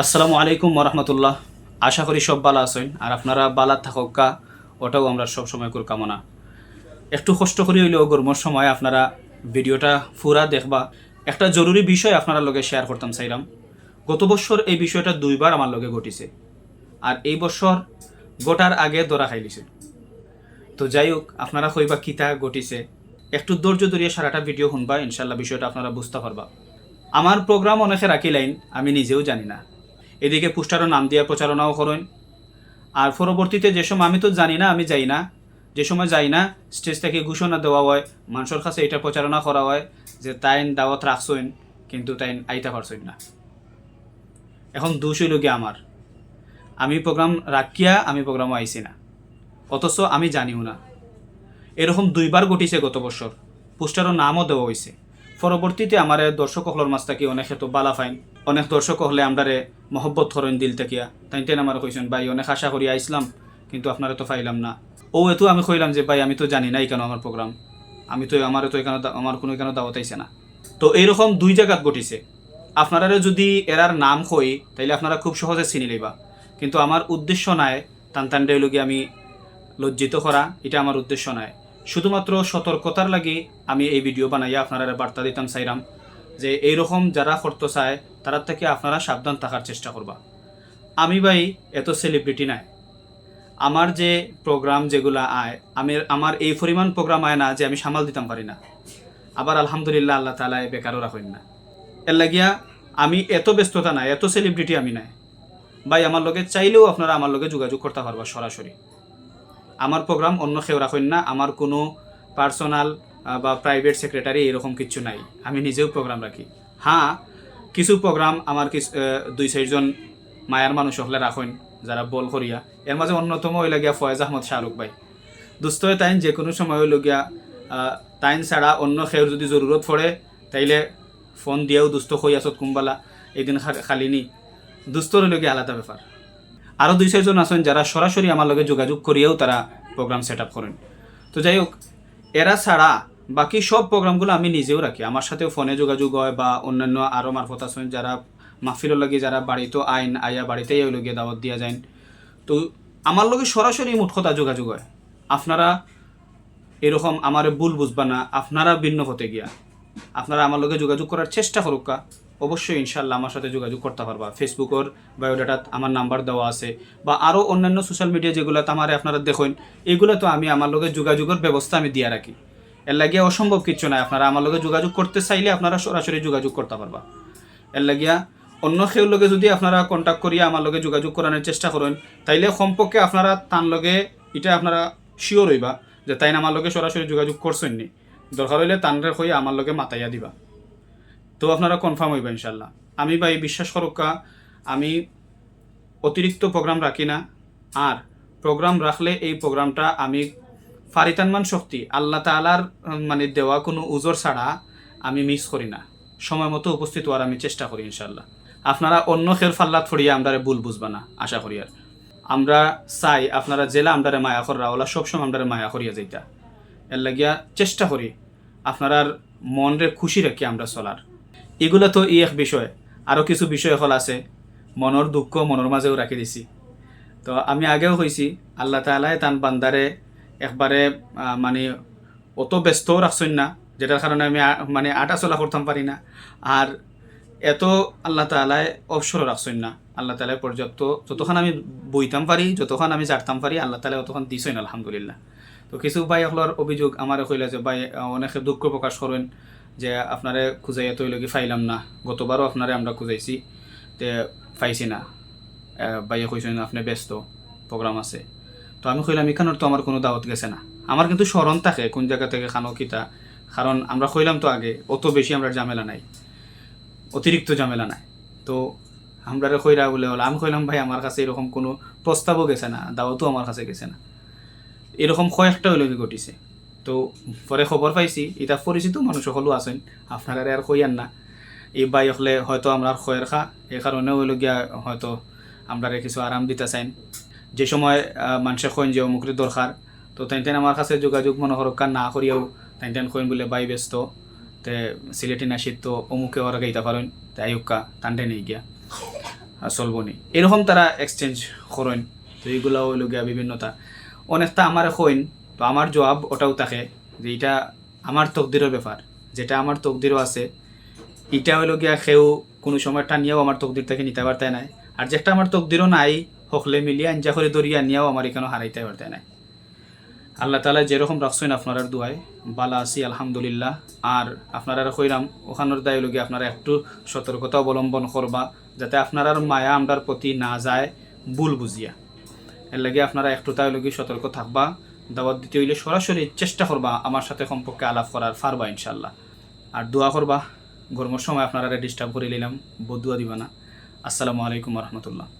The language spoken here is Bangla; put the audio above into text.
আসসালামু আলাইকুম রহমতুল্লাহ আশা করি সব বালা আছেন। আর আপনারা বালা থাকা ওটাও আমরা সব সময় করি কামনা। একটু কষ্ট করে হইলেও গরমের সময় আপনারা ভিডিওটা ফুরা দেখবা। একটা জরুরি বিষয় আপনারা লগে শেয়ার করতাম চাইলাম। গত বছর এই বিষয়টা দুইবার আমার লগে ঘটিছে। আর এই বছর গোটার আগে দরা খাইলিছে। তো যাই হোক, আপনারা কইবা কিতা ঘটিছে। একটু ধৈর্য ধরিয়ে সারাটা ভিডিও শুনবা ইনশাল্লাহ বিষয়টা আপনারা বুঝতে পারবা। আমার প্রোগ্রাম অনেকে রাখি লাইন, আমি নিজেও জানি না। এদিকে পোস্টারও নাম দিয়ে প্রচারণাও করেন। আর পরবর্তীতে যে সময় আমি তো জানি না, আমি যাই না। যে সময় যাই না স্টেজ থেকে ঘোষণা দেওয়া হয়, মানুষের কাছে এটা প্রচারণা করা হয় যে তাইন দাওয়াত রাখছেন, কিন্তু তাইন আইতা পারছেন না। এখন দোষ হইল আমার। আমি প্রোগ্রাম রাখিয়া আমি প্রোগ্রামও আইছি না। অথচ আমি জানিও না। এরকম দুইবার ঘটিছে গত বছর। পোস্টারও নামও দেওয়া হয়েছে পরবর্তীতে আমার দর্শক হলর মাছ থাকি অনেক তো বালা ফাইন। অনেক দর্শক হলে আমরারে মহব্বত করেন দিল থাকিয়া। তাই তেন আমার কইছেন, ভাই, অনেক আশা করি আইসলাম, কিন্তু আপনারা তো পাইলাম না। ও, এতো আমি কইলাম যে, ভাই, আমি তো জানি নাই কেন আমার প্রোগ্রাম আমি তো আমার তো এখানে আমার কোনো এখানে দাওয়াত আইছে না। তো এইরকম দুই জায়গাত ঘটিছে। আপনারা যদি এরার নাম কই, তাইলে আপনারা খুব সহজে চিনি লইবা। কিন্তু আমার উদ্দেশ্য নাই টান টান আমি লজ্জিত করা, এটা আমার উদ্দেশ্য নয় শুধুমাত্র সতর্কতার লাগি আমি এই ভিডিও বানাইয়া আপনারা বার্তা দিতাম চাইরাম যে এইরকম যারা করতে চায় তার থেকে আপনারা সাবধান থাকার চেষ্টা করবা। আমি ভাই এত সেলিব্রিটি নাই। আমার যে প্রোগ্রাম যেগুলা আয়, আমি আমার এই পরিমাণ প্রোগ্রাম আয় না যে আমি সামাল দিতাম পারি না। আবার আলহামদুলিল্লাহ আল্লাহ তালায় বেকারও রাখেন না। এর লাগিয়া আমি এত ব্যস্ততা নাই, এত সেলিব্রিটি আমি নাই। ভাই, আমার লগে চাইলেও আপনারা আমার লগে যোগাযোগ করতে পারবা সরাসরি। আমার প্রোগ্রাম অন্য কেউ রাখেন না, আমার কোনো পার্সোনাল বা প্রাইভেট সেক্রেটারি এরকম কিছু নাই। আমি নিজেও প্রোগ্রাম রাখি। হ্যাঁ কিছু প্রোগ্রাম আমার কিছু দুই চারজন মায়ার মানুষ হলে রাখেন, যারা বল করিয়া। এর মাঝে অন্যতম হইলে ফয়েজ আহমদ শাহরুখ ভাই। দুস্থ হয়ে তাইন যে কোনো সময় হইল গিয়া তাইন ছাড়া অন্য খেউর যদি জরুরত পড়ে, তাইলে ফোন দিয়েও দুস্থ হই আসত কুম্বালা। এদিন খা- খালি নি দুস্থ হইল আলাদা ব্যাপার। আরও দুই, চারজন আছেন যারা সরাসরি আমার লগে যোগাযোগ করিয়েও তারা প্রোগ্রাম সেট আপ করেন। তো যাই হোক, এরা ছাড়া বাকি সব প্রোগ্রামগুলো আমি নিজেও রাখি। আমার সাথেও ফোনে যোগাযোগ হয় বা অন্যান্য আরও মারফত আছেন যারা মাহফিলের লগে, যারা বাড়িতেও আইন আইয়া বাড়িতেই ওই লগে দাওয়াত দিয়া যায় তো আমার লগে সরাসরি মুঠ কথা যোগাযোগ হয়। আপনারা এরকম আমার ভুল বুঝবা না, আপনারা ভিন্ন হতে গিয়া। আপনারা আমার লগে যোগাযোগ করার চেষ্টা করুকা অবশ্যই ইনশাল্লাহ আমার সাথে যোগাযোগ করতে পারবা। ফেসবুকের বায়োডাটাত আমার নাম্বার দেওয়া আছে বা আরও অন্যান্য সোশ্যাল মিডিয়া যেগুলোতে আমার আপনারা দেখুন এগুলো তো আমি আমার লগে যোগাযোগের ব্যবস্থা আমি দিয়া রাখি। এর লাগিয়া অসম্ভব কিছু নাই, আপনারা আমার লগে যোগাযোগ করতে চাইলে আপনারা সরাসরি যোগাযোগ করতে পারবা। এর লাগিয়া অন্য কেউ লগে যদি আপনারা কন্ট্যাক্ট করিয়া আমার লগে যোগাযোগ করানোর চেষ্টা করেন, তাইলে সম্পর্কে আপনারা তার লগে এটা আপনারা শিওর হইবা যে তাই আমার লগে সরাসরি যোগাযোগ করছেন নি দরকার হইলে তানরে হয়ে আমার লগে মাতাইয়া দিবা। তো আপনারা কনফার্ম হইবা ইনশাল্লাহ আমি ভাই বিশ্বাস করুকা আমি অতিরিক্ত প্রোগ্রাম রাখি না, আর প্রোগ্রাম রাখলে এই প্রোগ্রামটা আমি ফারিতানমান শক্তি, আল্লাহ তালার মানে দেওয়া কোনো উজোর ছাড়া আমি মিস করি না। সময় মতো উপস্থিত হওয়ার আমি চেষ্টা করি ইনশাল্লাহ আপনারা অন্য খের ফাল্লাত ফড়িয়ে আমরা ভুল বুঝবা না, আশা করি আর। আমরা চাই আপনারা জেলা আমদারে মায়া কররা ওলা সবসময় আমদারে মায়া করিয়া যাইতা। এর লাগিয়া চেষ্টা করি আপনার মনরে খুশি রেখে আমরা চলার। এগুলো তো ই এক বিষয়। আরও কিছু বিষয় হল আছে। মনের দুঃখ মনের মাঝেও রাখি দিছি। তো আমি আগেও কইছি আল্লাহ তালাই তান বান্দারে একবারে মানে অত ব্যস্তও রাখছেন না যেটার কারণে আমি মানে আটা চলা করতাম পারি না। আর এত আল্লাহ তালায় অবসরও রাখছেন না। আল্লাহ তালায় পর্যাপ্ত যতক্ষণ আমি বইতাম পারি যতক্ষণ আমি জানতাম পারি আল্লাহ তালা অতক্ষণ দিছেন, আলহামদুলিল্লাহ। তো কিছু ভাই আপনার অভিযোগ আমার কইলে যে ভাই অনেকে দুঃখ প্রকাশ করেন যে আপনারে খুঁজাইয়া তৈল কি ফাইলাম না? গতবারও আপনারে আমরা খুঁজাইছি, তে পাইছি না। ভাইয়া কইছেন আপনি ব্যস্ত, প্রোগ্রাম আছে। তো আমি কইলাম, এখানোর তো আমার কোনো দাওয়াত গেছে না। আমার কিন্তু স্মরণ থাকে কোন জায়গা থেকে খানো কিতা কারণ আমরা কইলাম তো আগে, অত বেশি আমরা ঝামেলা নাই, অতিরিক্ত ঝামেলা নাই। তো আমরা কইরা বলে হলো, আমি কইলাম, ভাই, আমার কাছে এরকম কোনো প্রস্তাবও গেছে না, দাওয়াতও আমার কাছে গেছে না। এরকম কয়েকটা হইলে ঘটিছে। তো পরে খবর পাইছি, এটা পরিচিত মানুষ সকলো আছেন, আপনারা আর কইয়ান না। এই বাই হলে হয়তো আমরা খয়ের খা এই কারণে হইল গিয়া হয়তো আমরা কিছু আরাম দিতে চাইন। যে সময় মানুষে কইন যে অমুকের দরকার, তো তাই তাই আমার কাছে যোগাযোগ মনে হরক্কা না করিয়াও তাই তাই কইন বলে বাই ব্যস্ত, তে সিলেটি নাসিত তো অমুকে ওরা গাইতে পারেন তাই উক্কা টানটে নেই গিয়া, আর চলবনি এরকম তারা এক্সচেঞ্জ করেন, তো এইগুলো হইল গিয়া বিভিন্নতা। অনেকটা আমার কইন তো আমার জবাব ওটাও থাকে যে এটা আমার তকদিরের ব্যাপার। যেটা আমার তকদিরও আছে, এটা হইল গিয়া সেও কোনো সময় নিয়েও আমার তকদির থেকে নিতে পারতে নাই। আর যেটা আমার তকদিরও নাই, হকলে মিলিয়ে আঞ্জা করে দরিয়া নিয়েও আমার এখানে হারাইতে পারতে নাই। আল্লাহ তালা যেরকম রাখছেন আপনার দুয়ায়, বালা আছি, আলহামদুলিল্লাহ। আর আপনারা কইরাম, ওখানোর দায় লগে আপনারা একটু সতর্কতা অবলম্বন করবা, যাতে আপনার মায়া আমরার প্রতি না যায়, ভুল বুঝিয়া। এর লাগে আপনারা একটু তাই লগে সতর্ক থাকবা। দাওয়াত দিতে হইলে সরাসরি চেষ্টা করবা আমার সাথে সম্পর্কে আলাপ করার ফারবা ইনশাল্লাহ আর দোয়া করবা গরমের সময় আপনারা ডিস্টার্ব করে নিলাম বদুয়া দিবা না। আসসালামু আলাইকুম রহমতুল্লাহ।